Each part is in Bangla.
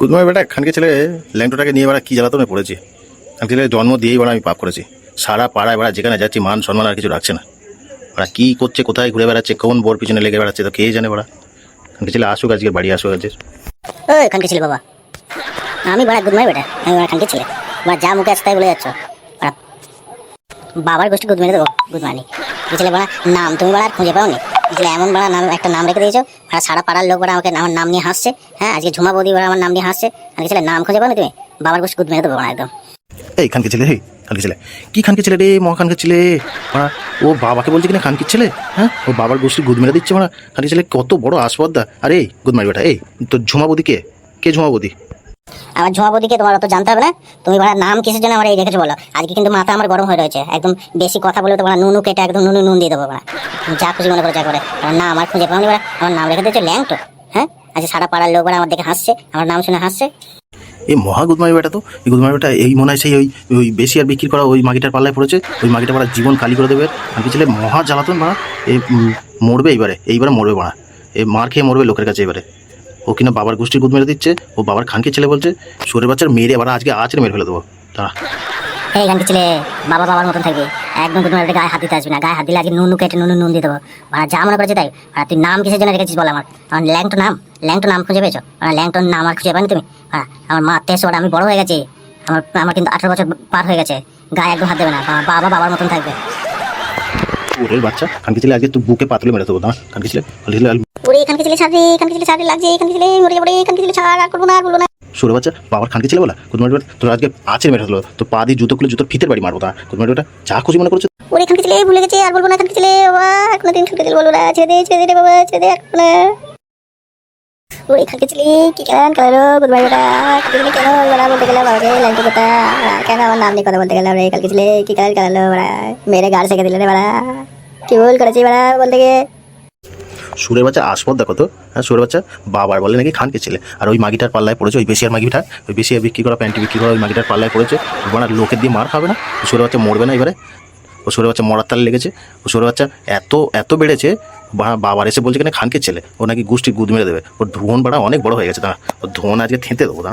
গুদমাই বেটা, খানকে ছেলে ল্যাংটোটাকে নিয়ে বেড়া কি জ্বালাতনে পড়েছি? খানকে ছেলে জন্ম দিয়েই বেড়া আমি পাপ করেছি। সারা পাড়ায় বেড়া যেখানে যাচ্ছি, মান সম্মান আর কিছু রাখছে না। ওরা কী করছে, কোথায় ঘুরে বেড়াচ্ছে, কোন বোর পিছনে লেগে বেড়াচ্ছে, তো কে জানে বেড়া খানকে ছেলে আসুক আজকে বাড়ি আসুক আজকে খানকে ছেলে বাবা, আমি বড় গুদমাই বেটা, আমি খানকে ছেলে। বা যা মুখে আসতে বলে যাচ্ছ। বাবার গোষ্ঠী গুদ মেরে দেবো গুদমানি ছেলে বড়া নাম তুমি বড়া আর খুঁজে পাওনি। ছেলে এমন বড়া নাম একটা নাম রেখে দিয়েছ আর সারা পাড়ার লোক বড়া আমাকে আমার নাম নিয়ে হাসছে হ্যাঁ? আজকে ঝুমা বৌদি বড়া আমার নাম নিয়ে হাসছে আর ছেলে নাম খুঁজে পাওনি তুমি? বাবার বসে গুদ মেরে দেবো বড়া একদম। এই খানকে ছেলে হেই খানকে ছেলে। কি খানকে ছেলে রে মহা খানকে ছেলে? মারা ও বাবাকে বলছে কিনা খানকির ছেলে? হ্যাঁ? ও বাবার গোষ্ঠী গুদ মেরে দিচ্ছে মারা খানকে ছেলে, কত বড় আসপদ্দা। আরে, এই গুদমাই বেটা, এই, তোর ঝুমাবদি কে? কে ঝুমাবদি আমার ঝুমা বৌদিকে তোমার অত জানতে হবে না। তুমি বড়া নাম কিসের জন্য আমার এই রেখেছো বলো? আজকে কিন্তু মাথা আমার গরম হয়ে রয়েছে। একদম বেশি কথা বলে তো বড়া নুনু কেটে একদম নুনু নুন দিয়ে দেবো তুমি যা খুশি মনে করো যা করে। নাম আমার খুঁজে পাওনি বড়া আমার নাম রেখে দিয়েছ ল্যাংটো। হ্যাঁ? আজকে সারা পাড়ার লোক আমার দেখে হাসছে। আমার নাম শুনে হাসছে। এই মহা গুদমাই বেটা তো। এই গুদমাই বেটা এই মনে হয় সেই ওই ওই বেশি আর বিক্রি করা ওই মাগিটার পাল্লায় পড়েছে। ওই মাগিটা পাড়া জীবন খালি করে দেবে। খানকি ছেলে মহা জ্বালাতন বাড়া এ উম, মরবে এইবারে। এইবারে মরবে বাড়া এ মার খেয়ে মরবে লোকের কাছে এবারে ও কিনা বাবার গোষ্ঠীর গুদ মেরে দিচ্ছে, ও বাবার খানকে ছেলে বলছে, সোরের বাচ্চার মেরে বাড়া আজকে আছড়ে মেরে ফেলে দেবো। তারা এই ছেলে, বাবা বাবার মতন থাকবে। একদম গায়ে হাত দিতে না। গায়ে হাত দিলে আজকে কেটে নুনু দিয়ে দেবো। আর যা মনে করেছে তাই। আর তুই নাম কিসের জন্য রেখেছিস বল আমার? আমার ল্যাংটো নাম। ল্যাংটো নাম খুঁজে পেয়েছ? আমার ল্যাংটোর নাম আর খুঁজে পানি তুমি? হ্যাঁ আমার মা তেসর আমি বড় হয়ে গেছি। আমার আমার কিন্তু আঠারো বছর পার হয়ে গেছে। গায়ে একদম হাত দেবে না। বাবা বাবার মতন থাকবে। ওরের বাচ্চা খানকে ছেলে আজকে তুই বুকে পাতলে মেরে দেবো না? খানকে ছেলে খানকে ছেলে ওরে এখানকে ছেলে ছাড় এখানকে ছেলে ছাড় লাগছে এখানকে ছেলে মরে যাব রে এখানকে ছেলে ছাড় আর করব না আর না। সোরের বাচ্চা বাবার খানকে ছেলে বলা কুদমার বেটা তোর আজকে আছড়ে মেরে ফেলো তো পা দিয়ে জুতো খুলে জুতোর ফিতের বাড়ি মারবো তা কুদমার বেটা যা খুশি মনে করছে। ওরে এখানকে ছেলে ভুলে গেছে আর বলব না এখানকে ছেলে বাবা কোনোদিন এখানকে ছেলে বলব না ছেড়ে দে ছেড়ে দে বাবা ছেড়ে দে আর করব না। ওরে ছেলে কি কেন বলা বলতে গেলে বাবাকে লাগতো কথা কেন আমার নাম নিয়ে কথা বলতে গেলাম রে কালকে ছেলে কি খেলালো বাড়া মেরে গাড় দিলে রে বাড়া। কি ভুল করেছি সুরের বাচ্চা আসপদ দেখো তো। হ্যাঁ সুরের বাচ্চা বাবার বলে নাকি খানকে ছেলে। আর ওই মাগিটার পাল্লায় পড়েছে, ওই বেশি আর মাগিটা ওই বেশি আর বিক্রি করা, প্যান্টি বিক্রি করা ওই মাগিটার পাল্লায় পড়েছে। ওখানে লোকের দিয়ে মার খাবে না। সুরের বাচ্চা মরবে না এবারে। ও সুরের বাচ্চা মরার তালে লেগেছে। ও সুরের বাচ্চা এত এত বেড়েছে বাবার এসে বলছে কিনা খানকে ছেলে। ও নাকি গোষ্ঠী গুদ মেরে দেবে। ওর ধোন বাড়া অনেক বড় হয়ে গেছে তা ওর ধোন আজকে থেঁতে দেবো না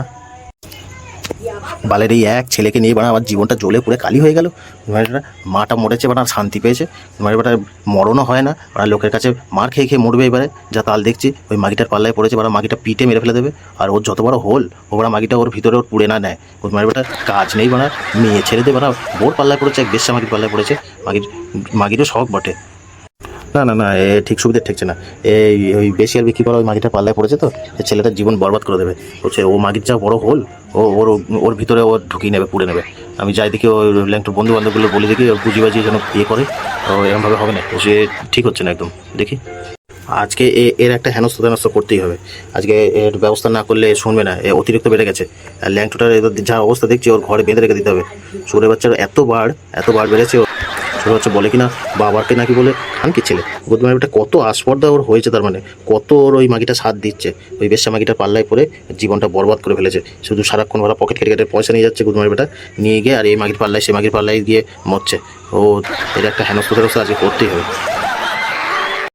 বালের এই এক ছেলেকে নিয়ে বানা আমার জীবনটা জ্বলে পুড়ে কালি হয়ে গেল। মাটা মরেছে বানা শান্তি পেয়েছে। মায়ের বেটা মরণও হয় না। ওরা লোকের কাছে মার খেয়ে খেয়ে মরবে এবারে। যা তাল দেখছি, ওই মাগিটার পাল্লায় পড়েছে বারা মাগিটা পিটে মেরে ফেলে দেবে। আর ওর যত বড় হোল ও বারা মাগিটা ওর ভিতরে ওর পুড়ে না নেয়। ওর মায়ের বেটা কাজ নেই বানা মেয়ে ছেড়ে দে বানা বোর পাল্লায় পড়েছে, এক বেশ্যা মাগির পাল্লায় পড়েছে। মাগির, মাগিরও শখ বটে। না না না, এ ঠিক সুবিধা ঠেকছে না। এই, ওই বেশি আর বিক্রি করা ওই মাগিটা পাল্লায় পড়েছে তো? ছেলেটার জীবন বরবাদ করে দেবে। হচ্ছে ও মাগির যা বড় হোল, ও, ওর ওর ভিতরে ও ঢুকিয়ে নেবে, পুড়ে নেবে। আমি যাই দেখি, ওই ল্যাংটোর বন্ধু বান্ধবগুলো বলে দেখি বুঝি বাজিয়ে যেন ইয়ে করে। ও এরমভাবে হবে না। সে ঠিক হচ্ছে না একদম। দেখি। আজকে এর একটা হেনস্থ তেনস্থ করতেই হবে। আজকে এর ব্যবস্থা না করলে শুনবে না। এ অতিরিক্ত বেড়ে গেছে। আর ল্যাংটোটার যা অবস্থা দেখছি, ওর ঘরে বেঁধে রেখে দিতে হবে। সুরে বাচ্চার এত বাড় এত বাড় বেড়েছে ছোট হচ্ছে বলে কিনা, বাবাকে নাকি বলে খানকি ছেলে গুদমার বেটা কত আস্পর্ধা ওর হয়েছে তার মানে কত ওর ওই মাগিটা সাথ দিচ্ছে, ওই বেশ্যা মাগিটার পাল্লায় পরে জীবনটা বরবাদ করে ফেলেছে, শুধু সারাক্ষণ ওরা পকেট কেটে কেটে পয়সা নিয়ে যাচ্ছে গুদমার বেটা, নিয়ে গিয়ে আর এই মাগির পাল্লায়, সে মাগির পাল্লায় গিয়ে মরছে। ও এটা একটা হেনস্থ আজকে করতেই হবে।